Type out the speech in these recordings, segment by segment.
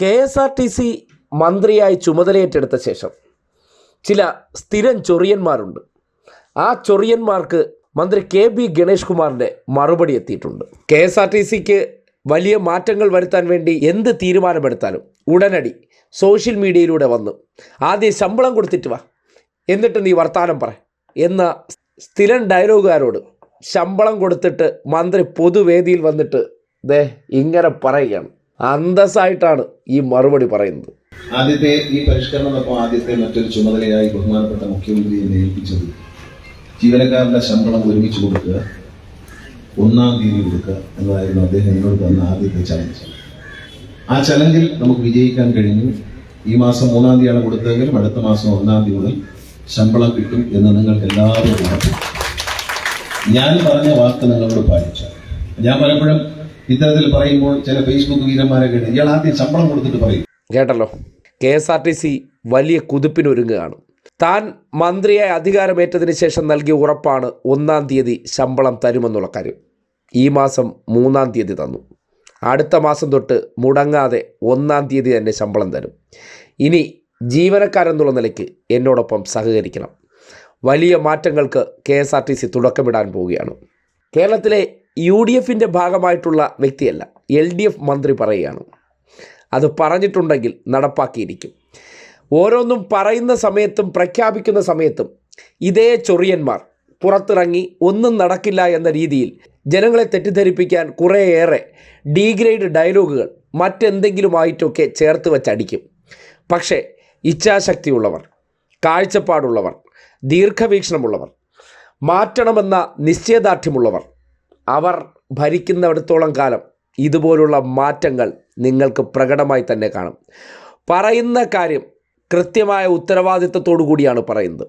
K S R T C മന്ത്രിയായി ചുമതലയേറ്റെടുത്ത ശേഷം ചില സ്ഥിരം ചൊറിയന്മാരുണ്ട്. ആ ചൊറിയന്മാർക്ക് മന്ത്രി കെ ബി ഗണേഷ് കുമാറിന്റെ മറുപടി എത്തിയിട്ടുണ്ട്. കെ എസ് ആർ ടി സിക്ക് വലിയ മാറ്റങ്ങൾ വരുത്താൻ വേണ്ടി എന്ത് തീരുമാനമെടുത്താലും ഉടനടി സോഷ്യൽ മീഡിയയിലൂടെ വന്ന് ആദ്യം ശമ്പളം കൊടുത്തിട്ട് വാ എന്നിട്ട് നീ വർത്താനം പറ എന്ന സ്ഥിരം ഡയലോഗുകാരോട് ശമ്പളം കൊടുത്തിട്ട് മന്ത്രി പൊതുവേദിയിൽ വന്നിട്ട് ദേ ഇങ്ങനെ പറയുകയാണ്. അന്തസ്സായിട്ടാണ് ഈ മറുപടി പറയുന്നത്. ആദ്യത്തെ ഈ പരിഷ്കരണത്തിനൊപ്പം ആദ്യത്തെ മറ്റൊരു ചുമതലയായി ബഹുമാനപ്പെട്ട മുഖ്യമന്ത്രിയെ ഏൽപ്പിച്ചത് ജീവനക്കാരുടെ ശമ്പളം ഒരുമിച്ച് കൊടുക്കുക ഒന്നാം തീയതി കൊടുക്കുക എന്നതായിരുന്നു അദ്ദേഹം എന്നോട് തന്ന ആദ്യത്തെ ചലഞ്ച് ആ ചലഞ്ചിൽ നമുക്ക് വിജയിക്കാൻ കഴിഞ്ഞു. ഈ മാസം മൂന്നാം തീയതിയാണ് കൊടുത്തതെങ്കിലും അടുത്ത മാസം ഒന്നാം തീയതി മുതൽ ശമ്പളം കിട്ടും എന്ന് നിങ്ങൾക്ക് എല്ലാവരും ഞാൻ പറഞ്ഞ വാക്ക് നിങ്ങളോട് പാലിച്ചു ഞാൻ പലപ്പോഴും ഇത്തരത്തിൽ പറയുമ്പോൾ ചില ഫേസ്ബുക്ക് വീരന്മാരെ കേട്ടു ഇയാൾ ആദ്യം ശമ്പളം കൊടുത്തിട്ട് പറയും. കേട്ടല്ലോ. K S R T C വലിയ കുതിപ്പിനൊരുങ്ങുകയാണ്. താൻ മന്ത്രിയായി അധികാരമേറ്റതിന് ശേഷം നൽകിയ ഉറപ്പാണ് ഒന്നാം തീയതി ശമ്പളം തരുമെന്നുള്ള കാര്യം. ഈ മാസം മൂന്നാം തീയതി തന്നു. അടുത്ത മാസം തൊട്ട് മുടങ്ങാതെ ഒന്നാം തീയതി തന്നെ ശമ്പളം തരും. ഇനി ജീവനക്കാരെന്നുള്ള നിലയ്ക്ക് എന്നോടൊപ്പം സഹകരിക്കണം. വലിയ മാറ്റങ്ങൾക്ക് K S R T C തുടക്കമിടാൻ പോവുകയാണ്. കേരളത്തിലെ യു ഡി എഫിന്റെ ഭാഗമായിട്ടുള്ള വ്യക്തിയല്ല. എൽ ഡി എഫ് മന്ത്രി പറയുകയാണ്. അത് പറഞ്ഞിട്ടുണ്ടെങ്കിൽ നടപ്പാക്കിയിരിക്കും. ഓരോന്നും പറയുന്ന സമയത്തും പ്രഖ്യാപിക്കുന്ന സമയത്തും ഇതേ ചൊറിയന്മാർ പുറത്തിറങ്ങി ഒന്നും നടക്കില്ല എന്ന രീതിയിൽ ജനങ്ങളെ തെറ്റിദ്ധരിപ്പിക്കാൻ കുറേയേറെ ഡീഗ്രേഡ് ഡയലോഗുകൾ മറ്റെന്തെങ്കിലുമായിട്ടൊക്കെ ചേർത്ത് വച്ചടിക്കും. പക്ഷേ ഇച്ഛാശക്തിയുള്ളവർ കാഴ്ചപ്പാടുള്ളവർ ദീർഘവീക്ഷണമുള്ളവർ മാറ്റണമെന്ന നിശ്ചയദാർഢ്യമുള്ളവർ അവർ ഭരിക്കുന്നിടത്തോളം കാലം ഇതുപോലുള്ള മാറ്റങ്ങൾ നിങ്ങൾക്ക് പ്രകടമായി തന്നെ കാണും. പറയുന്ന കാര്യം കൃത്യമായ ഉത്തരവാദിത്വത്തോടു കൂടിയാണ് പറയുന്നത്.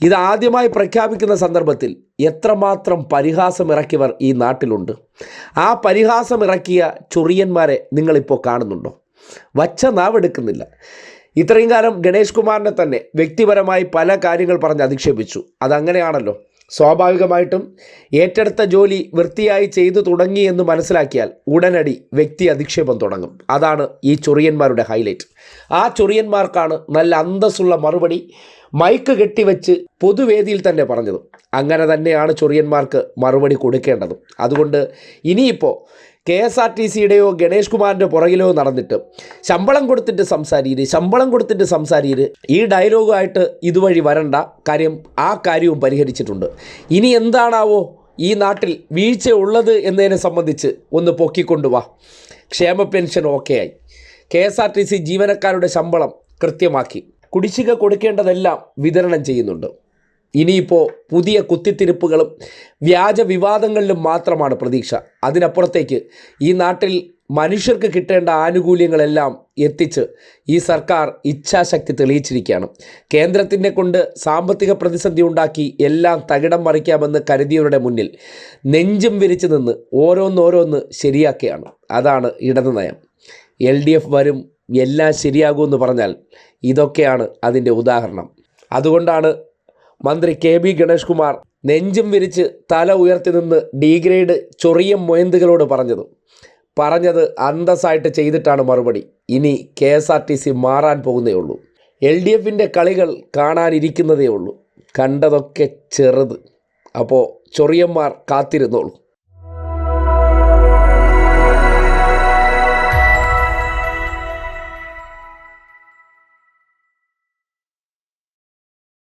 ഇത് ആദ്യമായി പ്രഖ്യാപിക്കുന്ന സന്ദർഭത്തിൽ എത്രമാത്രം പരിഹാസം ഇറക്കിയവർ ഈ നാട്ടിലുണ്ട്? ആ പരിഹാസം ഇറക്കിയ ചൊറിയന്മാരെ നിങ്ങളിപ്പോൾ കാണുന്നുണ്ടോ? വച്ച നാവെടുക്കുന്നില്ല. ഇത്രയും കാലം ഗണേഷ് കുമാറിനെ തന്നെ വ്യക്തിപരമായി പല കാര്യങ്ങൾ പറഞ്ഞ് അധിക്ഷേപിച്ചു. അതങ്ങനെയാണല്ലോ. സ്വാഭാവികമായിട്ടും ഏറ്റെടുത്ത ജോലി വൃത്തിയായി ചെയ്തു തുടങ്ങി എന്ന് മനസ്സിലാക്കിയാൽ ഉടനടി വ്യക്തി അധിക്ഷേപം തുടങ്ങും. അതാണ് ഈ ചൊറിയന്മാരുടെ ഹൈലൈറ്റ്. ആ ചൊറിയന്മാർക്കാണ് നല്ല അന്തസ്സുള്ള മറുപടി മൈക്ക് കെട്ടിവെച്ച് പൊതുവേദിയിൽ തന്നെ പറഞ്ഞത്. അങ്ങനെ തന്നെയാണ് ചൊറിയന്മാർക്ക് മറുപടി കൊടുക്കേണ്ടതും. അതുകൊണ്ട് ഇനിയിപ്പോൾ കെ എസ് ആർ ടി സിയുടെയോ ഗണേഷ് കുമാറിന്റെ പുറകിലോ നടന്നിട്ട് ശമ്പളം കൊടുത്തിട്ട് സംസാരീര് ശമ്പളം കൊടുത്തിട്ട് സംസാരീര് ഈ ഡയലോഗുമായിട്ട് ഇതുവഴി വരണ്ട കാര്യം ആ കാര്യവും പരിഹരിച്ചിട്ടുണ്ട്. ഇനി എന്താണാവോ ഈ നാട്ടിൽ വീഴ്ച ഉള്ളത് എന്നതിനെ സംബന്ധിച്ച് ഒന്ന് പൊക്കിക്കൊണ്ടുവാ ക്ഷേമ പെൻഷൻ ഓക്കെ ആയി K S R T C ജീവനക്കാരുടെ ശമ്പളം കൃത്യമാക്കി. കുടിശ്ശിക കൊടുക്കേണ്ടതെല്ലാം വിതരണം ചെയ്യുന്നുണ്ട്. ഇനിയിപ്പോൾ പുതിയ കുത്തിത്തിരിപ്പുകളും വ്യാജ വിവാദങ്ങളിലും മാത്രമാണ് പ്രതീക്ഷ. അതിനപ്പുറത്തേക്ക് ഈ നാട്ടിൽ മനുഷ്യർക്ക് കിട്ടേണ്ട ആനുകൂല്യങ്ങളെല്ലാം എത്തിച്ച് ഈ സർക്കാർ ഇച്ഛാശക്തി തെളിയിച്ചിരിക്കുകയാണ്. കേന്ദ്രത്തിന്റെ കൊണ്ട് സാമ്പത്തിക പ്രതിസന്ധി ഉണ്ടാക്കി എല്ലാം തകിടം മറിക്കാമെന്ന് കരുതിയവരുടെ മുന്നിൽ നെഞ്ചും വിരിച്ചു നിന്ന് ഓരോന്നോരോന്ന് ശരിയാക്കുകയാണ്. അതാണ് ഇടതു നയം. എൽ ഡി എഫ് വരും എല്ലാം ശരിയാകുമെന്ന് പറഞ്ഞാൽ ഇതൊക്കെയാണ് അതിന്റെ ഉദാഹരണം. അതുകൊണ്ടാണ് മന്ത്രി കെ ബി ഗണേഷ് കുമാർ നെഞ്ചും വിരിച്ച് തല ഉയർത്തി നിന്ന് ഡീഗ്രേഡ് ചൊറിയ മൊയന്തുകളോട് പറഞ്ഞത്. പറഞ്ഞത് അന്തസ്സായിട്ട് ചെയ്തിട്ടാണ് മറുപടി. ഇനി K S R T C മാറാൻ പോകുന്നേ ഉള്ളൂ. എൽ ഡി എഫിന്റെ കളികൾ കാണാനിരിക്കുന്നതേ ഉള്ളൂ. കണ്ടതൊക്കെ ചെറുത്. അപ്പോൾ ചൊറിയന്മാർ കാത്തിരുന്നോളൂ.